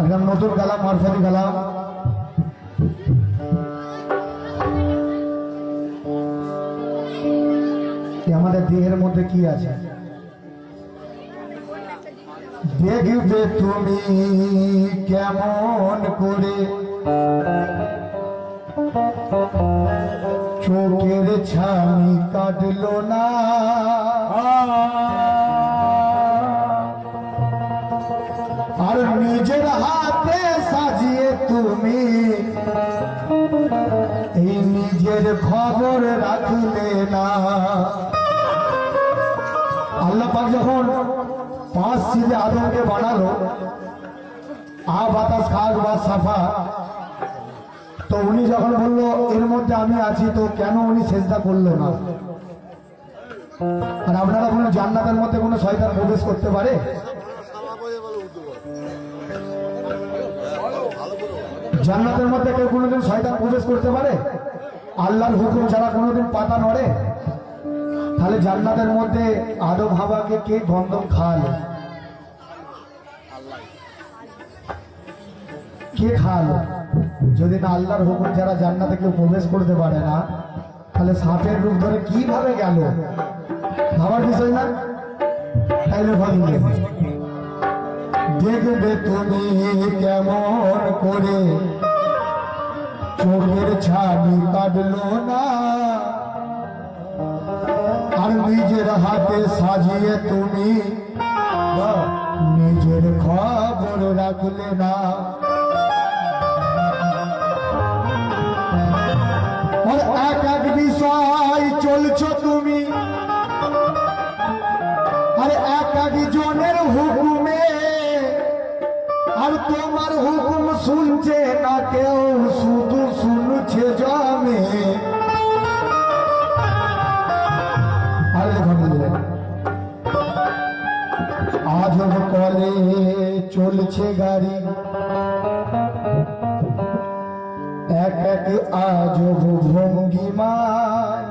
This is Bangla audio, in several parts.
একটা নতুন গালা মারফারি গালা আমাদের দেহের মধ্যে কি আছে দেখবে তুমি কেমন করে চোখের ছানি কাটলো না। আর নিজের হাতে সাজিয়ে তুমি, এই নিজের খবর রাখলে না। আল্লাহ পাক যখন পাঁচ সিলে আদমকে বানালো, আ বাতাস খাক বা সাফা তো উনি যখন বলল, এর মধ্যে আমি আছি, তো কেন উনি চেষ্টা করল না? আর আপনারা কোনো জান্নাতের মধ্যে কোনো শয়তান প্রবেশ করতে পারে? জান্নাতের মধ্যে কেউ কোনোদিন শয়তান প্রবেশ করতে পারে? আল্লাহর হুকুম ছাড়া কোনোদিন পাতা নড়ে? তাহলে জান্নাতের মধ্যে আদম হাওয়াকে কে গন্ধম খাওয়ালো? কে খাওয়ালো? যদি না আল্লাহর হুকুম ছাড়া জান্নাতে কেউ প্রবেশ করতে পারে না, তাহলে সাপের রূপ ধরে কীভাবে গেল? ভাবার বিষয় না। দেখবে তুমি কেমন করে চোখের ছানি কাটলো না? আর নিজের হাতে সাজিয়ে তুমি নিজের খবর রাখলে না? এক এক বিষয় চলছো তুমি। আর এক এক জনের হুকুমে, আর তোমার হুকুম শুনছে না কেউ, শুধু শুনছে জমে। আজব কলে চলছে গাড়ি। এক আজব ভঙ্গিমায়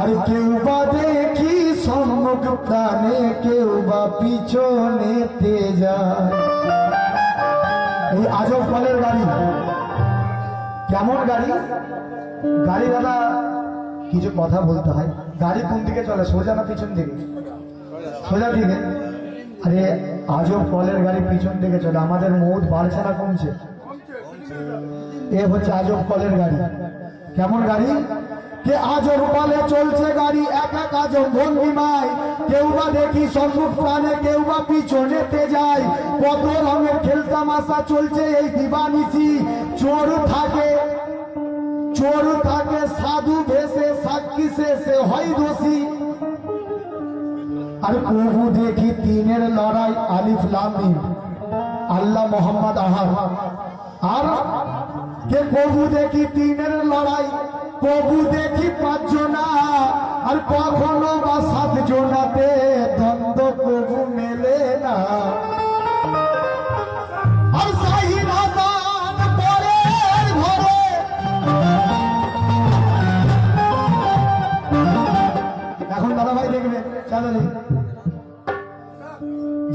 আর কেউ বা দেখি সম্মুখ প্রাণে, কেউ বা পিছনেতে যায়। এই আজব কলের গাড়ি। কেমন গাড়ি? গাড়ি দাদা, কিছু কথা বলতে হয়। গাড়ি কোন দিকে চলে, সোজা না পিছন দিকে? সোজা দিকে। আরে আজব কলের গাড়ি পিছন দিকে চলে, আমাদের মৌত বাড়ছে না কমছে। এ হচ্ছে আজব কলের গাড়ি। কেমন গাড়ি? কে আজব কলে চলছে গাড়ি, এক এক আজব ভঙ্গিমায় কেউ বা দেখি সম্মুখ প্রাণে, কেউ বা পিছনেতে যায়। কত রঙের খেলতামাশা চলছে এই দিবানিসি চোর থাকে চোর থাকে, সাধু ভেসে, সাক্ষী সে হয় দোষী। আর প্রভু দেখি তিনের লড়াই আলিফ লামিম আল্লাহ মোহাম্মদ আহার। আর কে কবু দেখি তিনের লড়াই, কবু দেখি পাঁচজনা, আর কখনো বা সাত জনাতে দ্বন্দ্ব কবু মেলে না।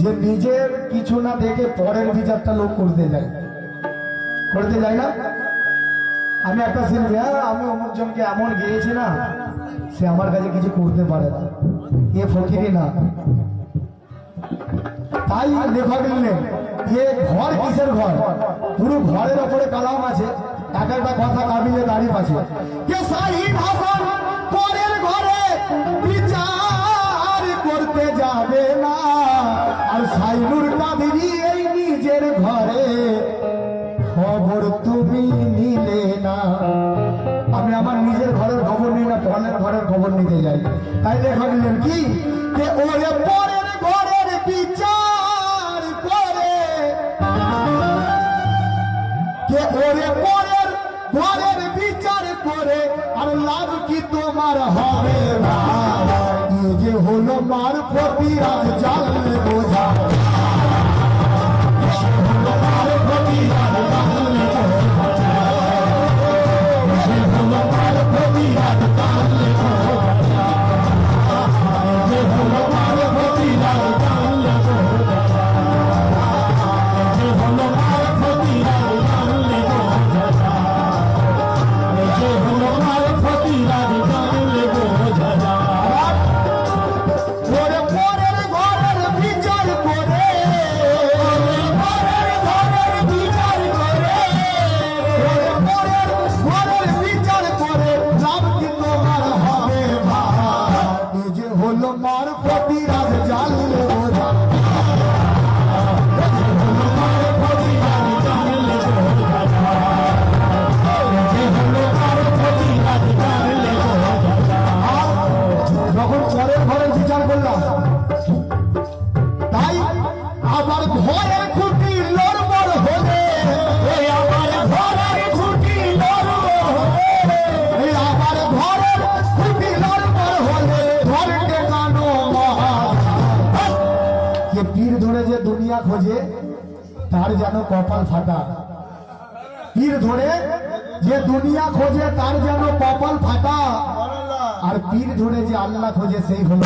যে নিজের কিছু না দেখে পরের বিচারটা লোক করতে যায়। করতে যায় না? আমি একটা শিল্পী হ্যাঁ আমি অমুক জনকে এমন গিয়েছি না, সে আমার কাছে কিছু করতে পারে না। এ ফকিরি না। তাই লেখক লিখলেন, এ ঘর কিসের ঘর? পুরো ঘরের ওপরে কালাম আছে, এক একটা কথা কাবিলে দাঁড়িয়ে আছে। পরের ঘরে করতে যাবে না। আর সাইনুর কাবিরি এই নিজের ঘরে। খবর তুমি Yeah. খোঁজে তার যেন কপাল ফাটা। পীর ধরে যে দুনিয়া খোঁজে তার যেন কপাল ফাটা। আর পীর ধরে যে আল্লাহ খোঁজে সেই হলো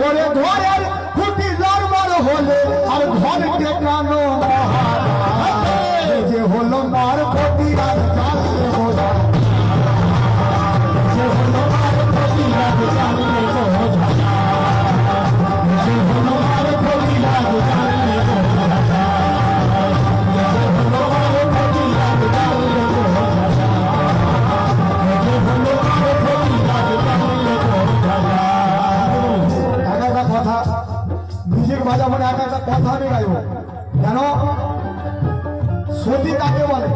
ওরে খুঁটি হলে আর ঘর টেকানো যে হলো মার ক্ষতি আর সতী কাকে বলে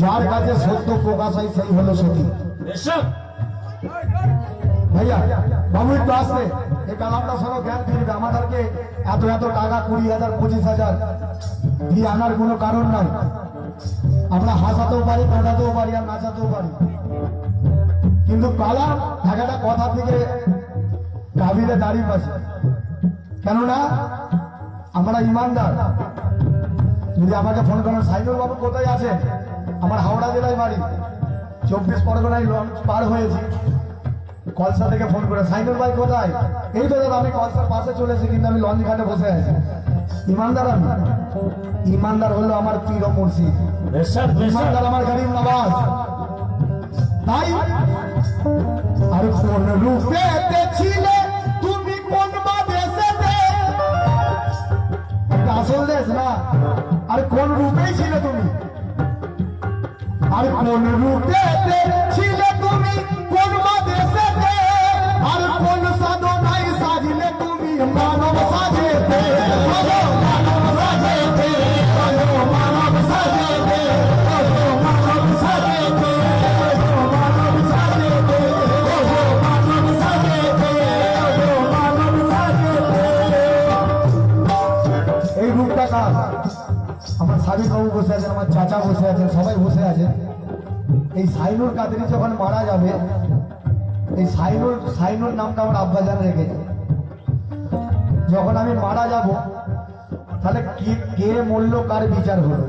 যার কাছে সত্য প্রকাশ হয় সেই হলো সতী। ভাইয়া বাবু একটু আসছে এই কালামটা শোনো জ্ঞান ফিরবে। আমাদেরকে এত এত টাকা কুড়ি হাজার পঁচিশ হাজার দিয়ে আনার কোনো কারণ নাই। আমরা হাসাতেও পারি কাঁদাতেও পারি আর নাচাতেও পারি। কিন্তু কালাম এক একটা কথা থেকে কাবিলে দাঁড়িয়ে পাচ্ছে কেননা আমরা ইমানদার। যদি আমাকে ফোন করেন সাইদুল বাবু কোথায় আছেন? আমার হাওড়া জেলায় বাড়ি। চব্বিশ পরগনায় লঞ্চ পার হয়েছি। কলসা থেকে ফোন করে সাইকেল ভাই কোথায়? এই তো দাদা আমি কলসার পাশে চলে এসেছি কিন্তু আমি লঞ্চ ঘাটে বসে আছি। ইমানদার আমি। ইমানদার হলো আমার পীর ও মুর্শিদ। ইমানদার আমার গরিব নবাজ। তাই আর কোন রূপে আর কোন রূপে ছিলে তুমি? আর কোন রূপে ছিলে সাইনুর কাদেরি যখন মারা যাবে, এই সাইনুর সাইনুর নামটা আমার আব্বাজান রেখেছে। যখন আমি মারা যাব, তাহলে কে মূল্য কার বিচার হলো?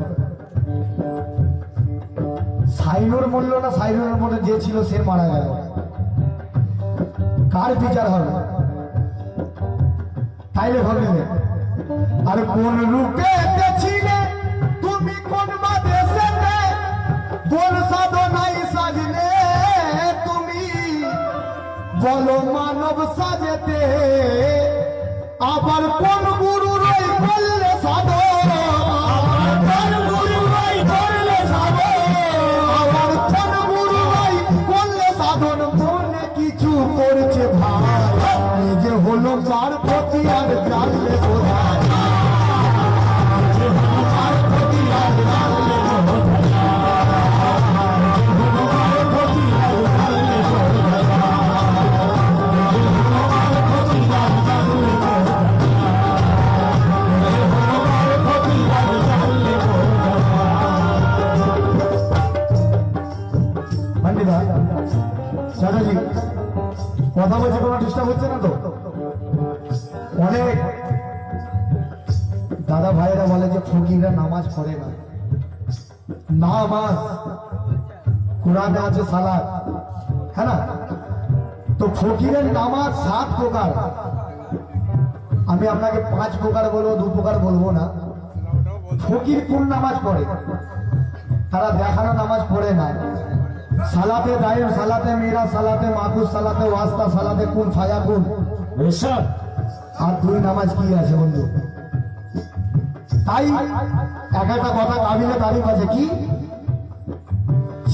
সাইনুর মূল্য না সাইনুর মধ্যে যে ছিল, সে মারা গেল। কার বিচার হবে তাইলে ভাবিলে, আর কোন রূপে তুমি কোন বা দেশেতে কোন সাধনাই বলো মানব সাজেতে আবার অনেক দাদা ভাইয়েরা বলে যে ফকিররা নামাজ পড়ে না। নামাজ, কোরআনে আছে সালাদ হ্যাঁ না? তো ফকিরের নামাজ সাত প্রকার। আমি আপনাকে পাঁচ প্রকার বলব, দু প্রকার বলব না। ফকির কোন নামাজ পড়ে? তারা দেখানো নামাজ পড়ে না। সালাতে দায়ের সালাতে মেরা, সালাতে মাকুস, সালাতে ওয়াস্তা, সালাতে কুন ফায়া কুন আর দুই নামাজ কি আছে বন্ধু? তাই এক একটা কথা কাবিলে তারিফ আছে কি?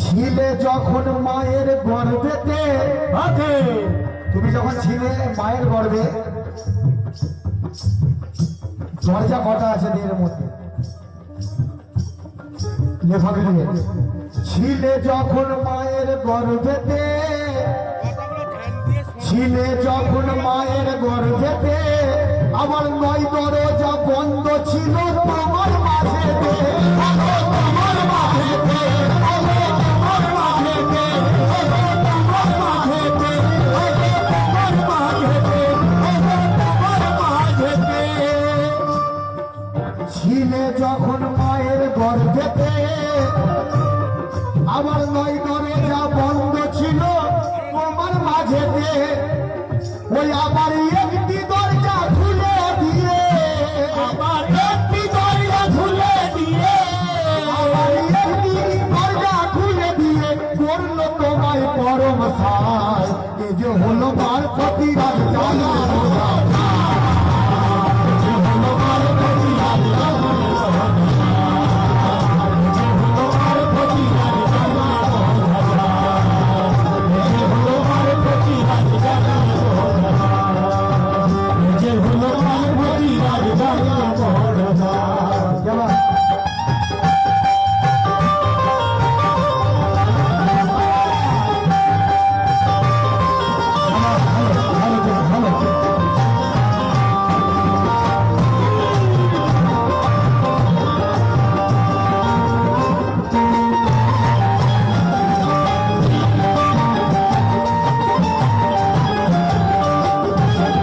ছিলে যখন মায়ের গর্ভেতে আছে তুমি যখন ছিলে মায়ের গর্ভে দরজা কটা আছে দিনের মধ্যে? লেখক ছিলে যখন মায়ের গর্ভেতে ছিলে যখন মায়ের গর্ভেতে আমার নয় দরজা বন্ধ ছিল তোমার মাঝেতে তোমার মাঝেতে। জন্য তোমায় পরম সায় এ যে হলো পার্বতী রাজ জানা